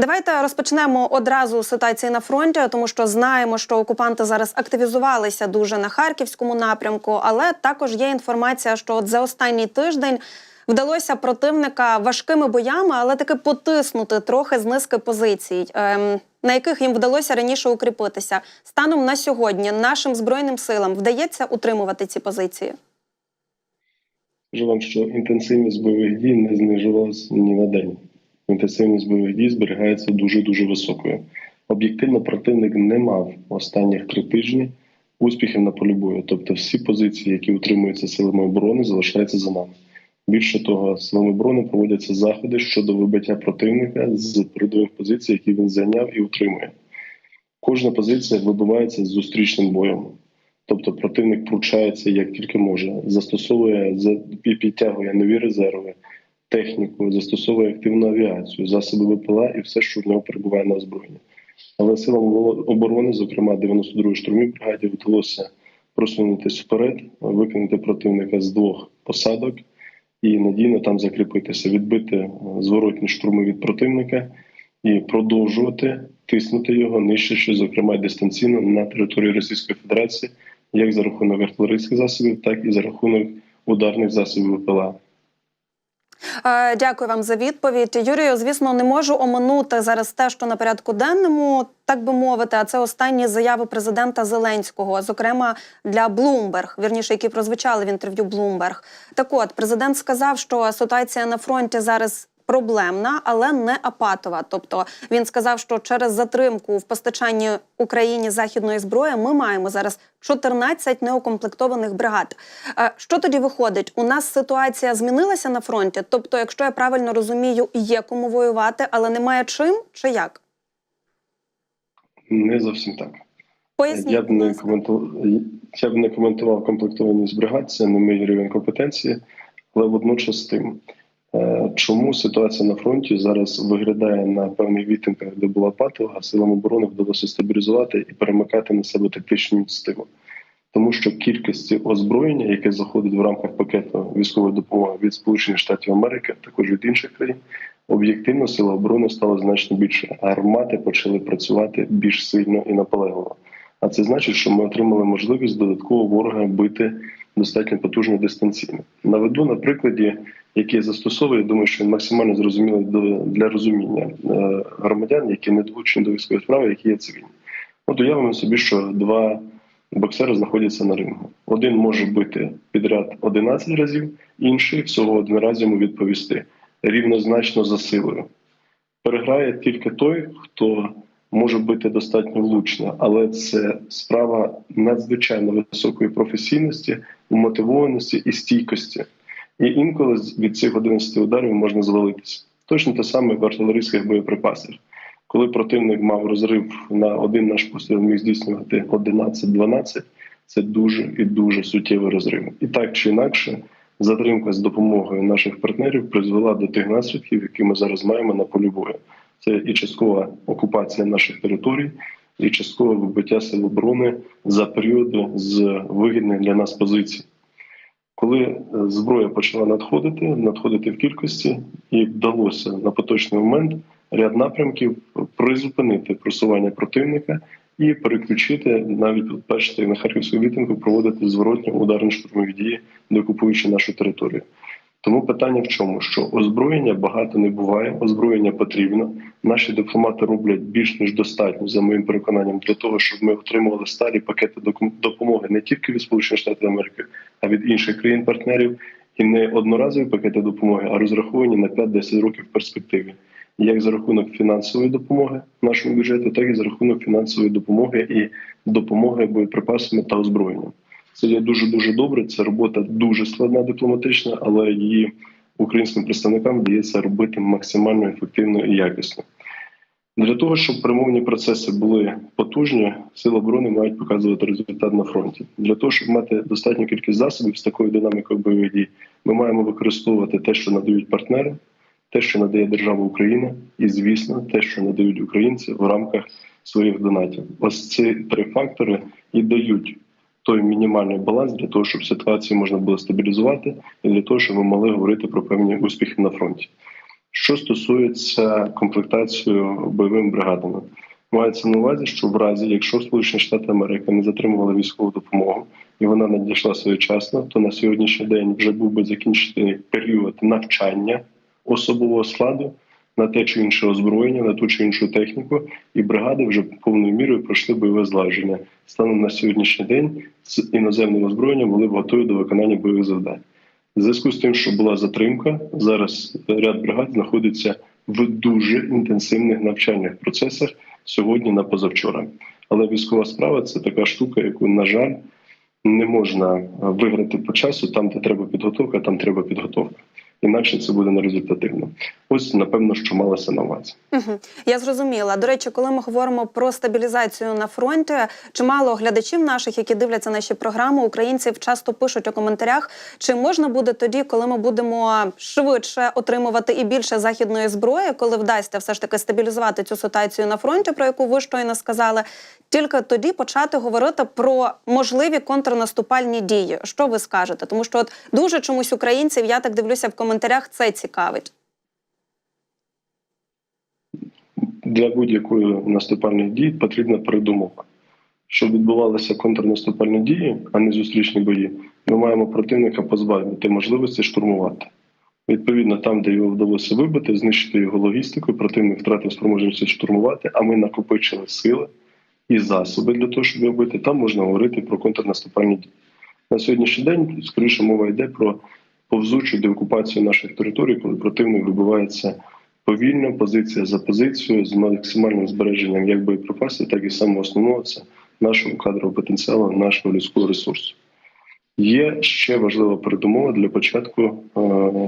Давайте розпочнемо одразу ситуації на фронті, тому що знаємо, що окупанти зараз активізувалися дуже на харківському напрямку, але також є інформація, що от за останній тиждень вдалося противника важкими боями, але таки потиснути трохи з низки позицій, ем, на яких їм вдалося раніше укріпитися. Станом на сьогодні нашим збройним силам вдається утримувати ці позиції. Скажу вам, що інтенсивність бойових дій не знижувалась ні на день. Інтенсивність бойових дій зберігається дуже дуже високою. Об'єктивно, противник не мав останніх три тижні успіхів на полі бою. Тобто, всі позиції, які утримуються силами оборони, залишаються за нами. Більше того, силами оборони проводяться заходи щодо вибиття противника з передових позицій, які він зайняв і утримує. Кожна позиція вибивається з зустрічним боєм. Тобто противник пручається як тільки може, застосовує і підтягує нові резерви, техніку, застосовує активну авіацію, засоби ВПЛА і все, що в нього перебуває на озброєнні. Але силам оборони, зокрема 92-ї штурмій бригаді, вдалося просунутися вперед, викинути противника з двох посадок і надійно там закріпитися, відбити зворотні штурми від противника і продовжувати тиснути його, нищачи, зокрема дистанційно на території Російської Федерації як за рахунок артилерійських засобів, так і за рахунок ударних засобів ВПЛА. Е, Дякую вам за відповідь. Юрію, звісно, не можу оминути зараз те, що на порядку денному, так би мовити, а це останні заяви президента Зеленського, зокрема для Блумберг, вірніше, які прозвучали в інтерв'ю Блумберг. Так от президент сказав, що ситуація на фронті зараз проблемна, але не апатова. Тобто він сказав, що через затримку в постачанні Україні західної зброї ми маємо зараз 14 неукомплектованих бригад. Е, Що тоді виходить? У нас ситуація змінилася на фронті. Тобто, якщо я правильно розумію, є кому воювати, але немає чим чи як? Не зовсім так. Поясніть. Я б не коментував, я б не коментував комплектованість бригад, це не мій рівень компетенції, але водночас тим. Е, чому ситуація на фронті зараз виглядає на певних відтинках, де була патова, а силам оборони вдалося стабілізувати і перемикати на себе тактичні ініціативи? Тому що кількості озброєння, яке заходить в рамках пакету військової допомоги від Сполучених Штатів Америки, а також від інших країн, об'єктивно сила оборони стало значно більше. Армати почали працювати більш сильно і наполегливо. А це значить, що ми отримали можливість додатково ворога бити достатньо потужно дистанційно. Наведу на прикладі, який застосовує, думаю, що він максимально зрозумілий для розуміння е, громадян, які не долучені до військової справи, які є цивільні. От уявимо собі, що два боксери знаходяться на рингу. Один може бити підряд 11 разів, інший всього один раз йому відповісти рівнозначно за силою. Переграє тільки той, хто може бути достатньо влучно, але це справа надзвичайно високої професійності, мотивованості і стійкості. І інколи від цих 11 ударів можна звалитися. Точно те саме в артилерійських боєприпасах. Коли противник мав розрив на один наш постріл міг здійснювати 11-12, це дуже і дуже суттєвий розрив. І так чи інакше, затримка з допомогою наших партнерів призвела до тих наслідків, які ми зараз маємо на полі бою. Це і часткова окупація наших територій, і часткове вибиття сил оборони за періоди з вигідних для нас позицій. Коли е, зброя почала надходити, надходити в кількості, і вдалося на поточний момент ряд напрямків призупинити просування противника і переключити навіть бачите, на харківську вітинку проводити зворотні ударні штурмові дії, докупуючи нашу територію. Тому питання в чому? Що озброєння багато не буває, озброєння потрібно. Наші дипломати роблять більш ніж достатньо за моїм переконанням для того, щоб ми отримували старі пакети допомоги не тільки від Сполучених Штатів Америки, а від інших країн-партнерів, і не одноразові пакети допомоги, а розраховані на 5-10 років в перспективі, як за рахунок фінансової допомоги нашому бюджету, так і за рахунок фінансової допомоги і допомоги боєприпасами та озброєнням. Це є дуже дуже добре. Це робота дуже складна, дипломатична, але її українським представникам вдається робити максимально ефективно і якісно. Для того щоб перемовні процеси були потужні, сили оборони мають показувати результат на фронті. Для того щоб мати достатню кількість засобів з такою динамікою бойових дій, ми маємо використовувати те, що надають партнери, те, що надає держава Україна, і звісно, те, що надають українці в рамках своїх донатів. Ось ці три фактори і дають той мінімальний баланс для того, щоб ситуацію можна було стабілізувати, і для того, щоб ми могли говорити про певні успіхи на фронті. Що стосується комплектації бойовими бригадами, мається на увазі, що в разі, якщо Сполучені Штати Америки не затримували військову допомогу і вона надійшла своєчасно, то на сьогоднішній день вже був би закінчений період навчання особового складу на те чи інше озброєння, на ту чи іншу техніку, і бригади вже повною мірою пройшли бойове злагодження. Станом на сьогоднішній день з іноземним озброєнням були б готові до виконання бойових завдань. В зв'язку з тим, що була затримка, зараз ряд бригад знаходиться в дуже інтенсивних навчальних процесах сьогодні на позавчора. Але військова справа це така штука, яку, на жаль, не можна виграти по часу. Там, де треба підготовка, там треба підготовка. Інакше це буде нерезультативно. Ось напевно, що малося на увазі. Угу. Я зрозуміла. До речі, коли ми говоримо про стабілізацію на фронті, чимало глядачів наших, які дивляться наші програми, українців часто пишуть у коментарях, чи можна буде тоді, коли ми будемо швидше отримувати і більше західної зброї, коли вдасться все ж таки стабілізувати цю ситуацію на фронті, про яку ви щойно сказали, тільки тоді почати говорити про можливі контрнаступальні дії. Що ви скажете? Тому що от дуже чомусь українців, я так дивлюся в коментарях, це цікавить. Для будь-якої наступальних дій потрібна передумова. Щоб відбувалися контрнаступальні дії, а не зустрічні бої, ми маємо противника позбавити можливості штурмувати. Відповідно, там, де його вдалося вибити, знищити його логістику, противник втратив спроможність штурмувати, а ми накопичили сили і засоби для того, щоб його бити, там можна говорити про контрнаступальні дії. На сьогоднішній день, скоріше, мова йде про повзучу деокупацію наших територій, коли противник вибивається повільно, позиція за позицією, з максимальним збереженням як боєприпасів, так і самого основного це нашого кадрового потенціалу, нашого людського ресурсу. Є ще важлива передумова для початку е,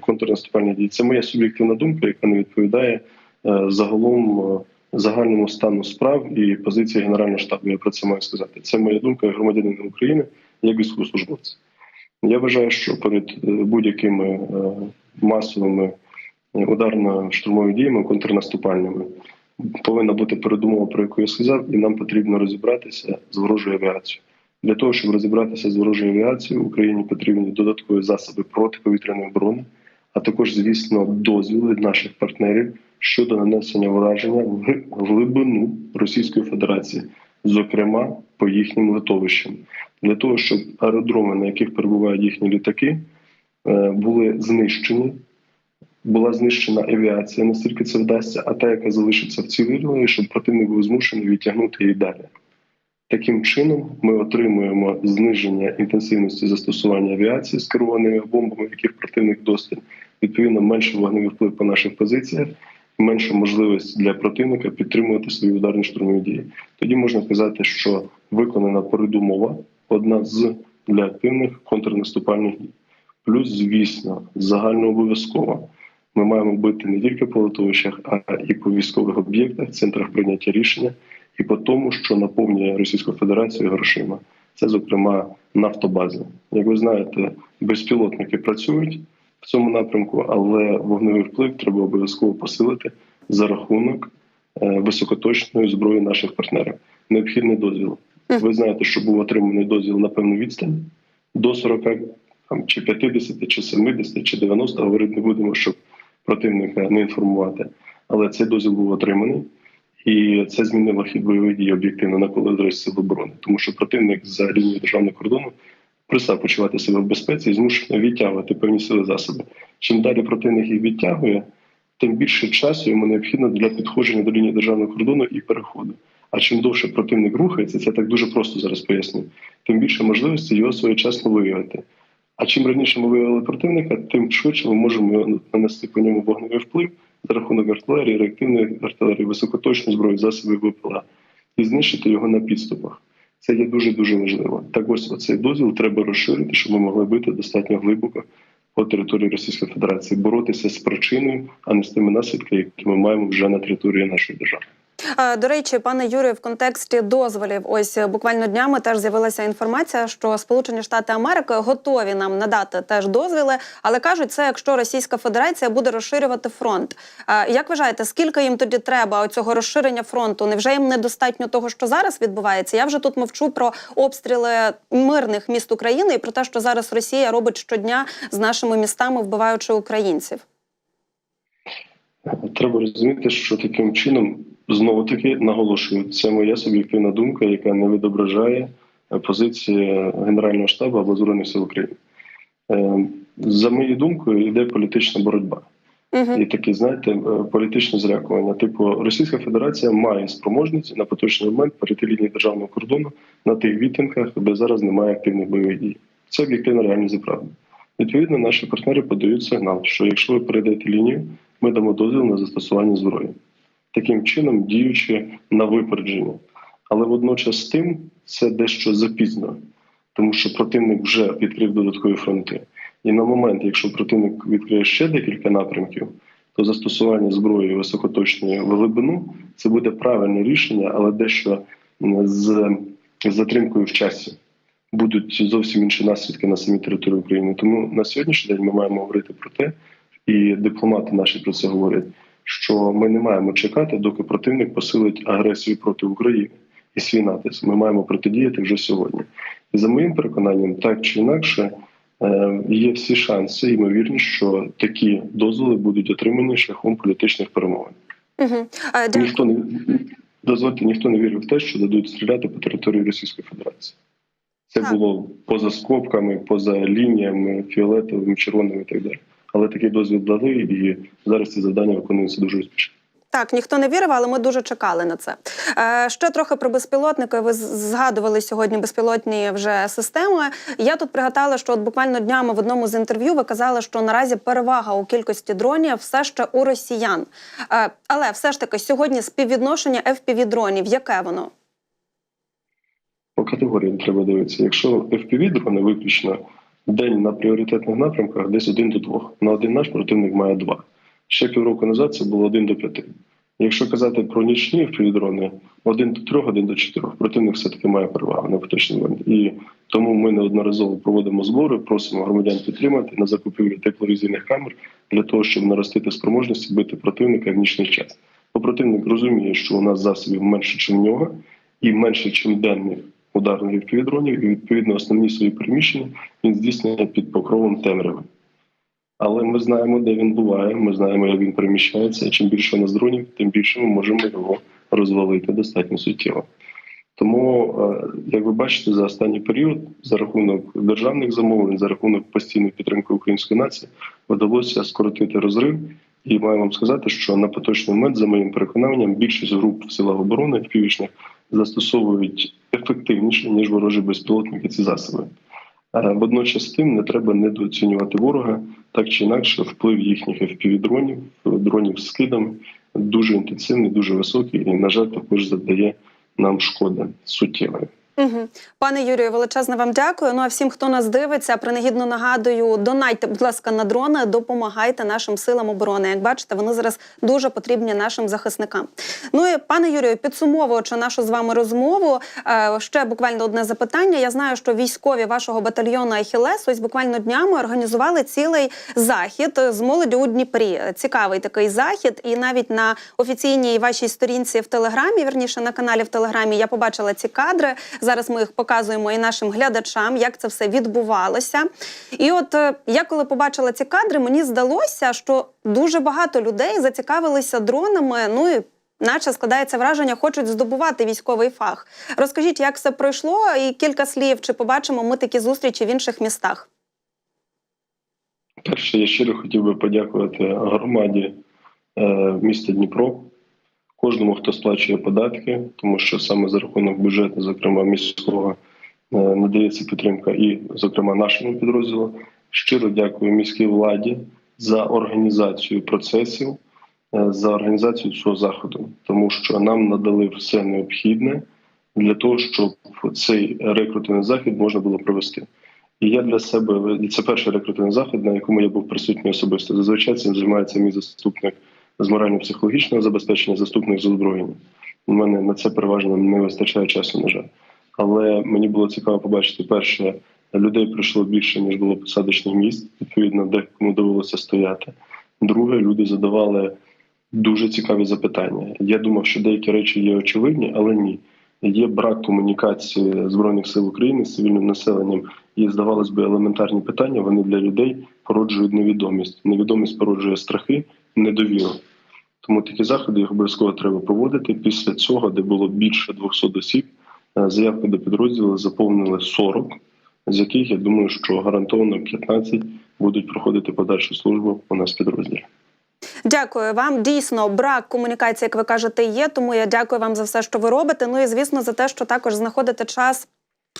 контрнаступальних дій. Це моя суб'єктивна думка, яка не відповідає е, загалом е, загальному стану справ і позиції Генерального штабу. Я про це маю сказати. Це моя думка як громадянина України, як військовослужбовця. Я вважаю, що перед е, будь-якими е, масовими ударно-штурмовими діями, контрнаступальними, повинна бути передумова, про яку я сказав, і нам потрібно розібратися з ворожою авіацією. Для того, щоб розібратися з ворожою авіацією, Україні потрібні додаткові засоби протиповітряної оборони, а також, звісно, дозвіл від наших партнерів щодо нанесення враження в глибину Російської Федерації, зокрема по їхнім литовищам, для того, щоб аеродроми, на яких перебувають їхні літаки, е, були знищені. Була знищена авіація, наскільки це вдасться, а та, яка залишиться вцілілою, щоб противник був змушений відтягнути її далі. Таким чином, ми отримуємо зниження інтенсивності застосування авіації з керованими бомбами, яких противник досталь, відповідно, менше вогневий вплив по наших позиціях, менша можливість для противника підтримувати свої ударні штурмові дії. Тоді можна сказати, що виконана передумова одна з для активних контрнаступальних дій. Плюс, звісно, загальнообов'язково ми маємо бити не тільки по литовищах, а і по військових об'єктах, центрах прийняття рішення, і по тому, що наповнює Російську Федерацію грошима. Це, зокрема, нафтобази. Як ви знаєте, безпілотники працюють в цьому напрямку, але вогневий вплив треба обов'язково посилити за рахунок е, високоточної зброї наших партнерів. Необхідний дозвіл. Ви знаєте, що був отриманий дозвіл на певну відстань до 40 там, чи 50, чи 70, чи 90, говорити не будемо, щоб противника не інформувати. Але цей дозвіл був отриманий, і це змінило хід бойових дій об'єктивно на коли сил оборони, тому що противник за лінією державного кордону перестав почувати себе в безпеці і змушено відтягувати певні сили засоби. Чим далі противник їх відтягує, тим більше часу йому необхідно для підходження до лінії державного кордону і переходу. А чим довше противник рухається, це так дуже просто зараз поясню, тим більше можливості його своєчасно виявити. А чим раніше ми виявили противника, тим швидше ми можемо нанести по ньому вогневий вплив за рахунок артилерії, реактивної артилерії, високоточної зброї, засобів ВПЛА і знищити його на підступах. Це є дуже дуже важливо. Так ось оцей дозвіл треба розширити, щоб ми могли бити достатньо глибоко по території Російської Федерації, боротися з причиною, а не з тими наслідками, які ми маємо вже на території нашої держави. До речі, пане Юрію, в контексті дозволів, ось е, буквально днями теж з'явилася інформація, що Сполучені Штати Америки готові нам надати теж дозвіли, але кажуть, це якщо Російська Федерація буде розширювати фронт. Як вважаєте, скільки їм тоді треба оцього розширення фронту? Невже їм недостатньо того, що зараз відбувається? Я вже тут мовчу про обстріли мирних міст України і про те, що зараз Росія робить щодня з нашими містами, вбиваючи українців. Треба розуміти, що таким чином знову таки наголошую, це моя суб'єктивна думка, яка не відображає е, позиції Генерального штабу або Збройних сил України. Е, За моєю думкою, йде політична боротьба. Угу. І таке, знаєте, е, політичне зрякування. Типу, Російська Федерація має спроможність на поточний момент перейти лінії державного кордону на тих відтинках, де зараз немає активних бойових дій. Це об'єктивна реальність і правда. Відповідно, наші партнери подають сигнал, що якщо ви перейдете лінію, ми дамо дозвіл на застосування зброї, таким чином діючи на випередження. Але водночас тим це дещо запізно, тому що противник вже відкрив додаткові фронти. І на момент, якщо противник відкриє ще декілька напрямків, то застосування зброї високоточної глибину це буде правильне рішення, але дещо з затримкою в часі. Будуть зовсім інші наслідки на самій території України. Тому на сьогоднішній день ми маємо говорити про те, і дипломати наші про це говорять, що ми не маємо чекати, доки противник посилить агресію проти України і свій натиск. Ми маємо протидіяти вже сьогодні. І за моїм переконанням, так чи інакше, е, є всі шанси, ймовірність, що такі дозволи будуть отримані шляхом політичних перемовин. Угу. Дякую. Ніхто не дозвольте, ніхто не вірив в те, що дадуть стріляти по території Російської Федерації. Це було поза скобками, поза лініями, фіолетовими, червоними і так далі. Але такий дозвіл дали, і зараз ці завдання виконуються дуже успішно. Так, ніхто не вірив, але ми дуже чекали на це. Е, ще трохи про безпілотники. Ви згадували сьогодні безпілотні вже системи. Я тут пригадала, що от буквально днями в одному з інтерв'ю ви казали, що наразі перевага у кількості дронів все ще у росіян. Е, але все ж таки сьогодні співвідношення fpv дронів яке воно? По категоріям треба дивитися. Якщо fpv дрони виключно день на пріоритетних напрямках, десь один до двох. На один наш противник має два. Ще півроку назад це було один до п'яти. Якщо казати про нічні fpv один до трьох, один до чотирьох. Противник все-таки має перевагу на поточний момент. І тому ми неодноразово проводимо збори, просимо громадян підтримати на закупівлю тепловізійних камер для того, щоб наростити спроможності бити противника в нічний час. Бо противник розуміє, що у нас засобів менше, ніж в нього, і менше, ніж денних ударних півдронів, і відповідно основні свої переміщення він здійснює під покровом темряви. Але ми знаємо, де він буває, ми знаємо, як він переміщається. І чим більше у нас дронів, тим більше ми можемо його розвалити достатньо суттєво. Тому, е, як ви бачите, за останній період, за рахунок державних замовлень, за рахунок постійної підтримки української нації, вдалося скоротити розрив. І маю вам сказати, що на поточний момент, за моїм переконанням, більшість груп в силах оборони в північних застосовують ефективніше ніж ворожі безпілотники ці засоби. Водночас тим не треба недооцінювати ворога, так чи інакше, вплив їхніх FPV-дронів, дронів з скидом дуже інтенсивний, дуже високий, і, на жаль, також завдає нам шкоди суттєвої. Угу. Пане Юрію, величезне вам дякую. Ну а всім, хто нас дивиться, принагідно нагадую, донайте, будь ласка, на дрони, допомагайте нашим силам оборони. Як бачите, вони зараз дуже потрібні нашим захисникам. Ну і пане Юрію, підсумовуючи нашу з вами розмову, е, ще буквально одне запитання. Я знаю, що військові вашого батальйону Ахілес ось буквально днями організували цілий захід з молоддю у Дніпрі. Цікавий такий захід, і навіть на офіційній вашій сторінці в Телеграмі, вірніше на каналі в Телеграмі, я побачила ці кадри. Зараз ми їх показуємо і нашим глядачам, як це все відбувалося. І от е, я коли побачила ці кадри, мені здалося, що дуже багато людей зацікавилися дронами. Ну і наче складається враження, хочуть здобувати військовий фах. Розкажіть, як все пройшло, і кілька слів, чи побачимо ми такі зустрічі в інших містах? Перше, я щиро хотів би подякувати громаді е, міста Дніпро, кожному, хто сплачує податки, тому що саме за рахунок бюджету, зокрема міського, е, надається підтримка і, зокрема, нашому підрозділу. Щиро дякую міській владі за організацію процесів, е, за організацію цього заходу, тому що нам надали все необхідне для того, щоб цей рекрутинний захід можна було провести. І я для себе це перший рекрутинний захід, на якому я був присутній особисто. Зазвичай цим займається мій заступник з морально-психологічного забезпечення, заступник з озброєння. У мене на це переважно не вистачає часу, на жаль. Але мені було цікаво побачити перше, людей прийшло більше ніж було посадочних місць. Відповідно, декому довелося стояти. Друге, люди задавали дуже цікаві запитання. Я думав, що деякі речі є очевидні, але ні. Є брак комунікації збройних сил України з цивільним населенням, і здавалось би, елементарні питання вони для людей породжують невідомість. Невідомість породжує страхи, недовіру. Тому такі заходи їх обов'язково треба проводити. Після цього, де було більше 200 осіб, е, заявки до підрозділу заповнили 40, з яких я думаю, що гарантовано 15 будуть проходити подальшу службу у нас підрозділі. Дякую вам. Дійсно, брак комунікації, як ви кажете, є. Тому я дякую вам за все, що ви робите. Ну і звісно, за те, що також знаходите час.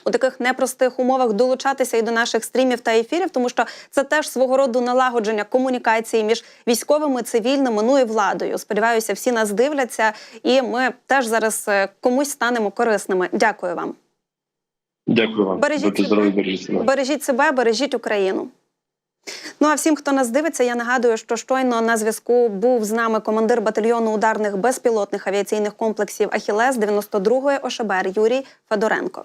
У таких непростих умовах долучатися і до наших стрімів та ефірів, тому що це теж свого роду налагодження комунікації між військовими, цивільними, ну і владою. Сподіваюся, всі нас дивляться, і ми теж зараз е, комусь станемо корисними. Дякую вам. Дякую вам. Бережіть себе. бережіть себе. Бережіть себе, бережіть Україну. Ну а всім, хто нас дивиться, я нагадую, що щойно на зв'язку був з нами командир батальйону ударних безпілотних авіаційних комплексів Ахілес 92-ї ОШБР Юрій Федоренко.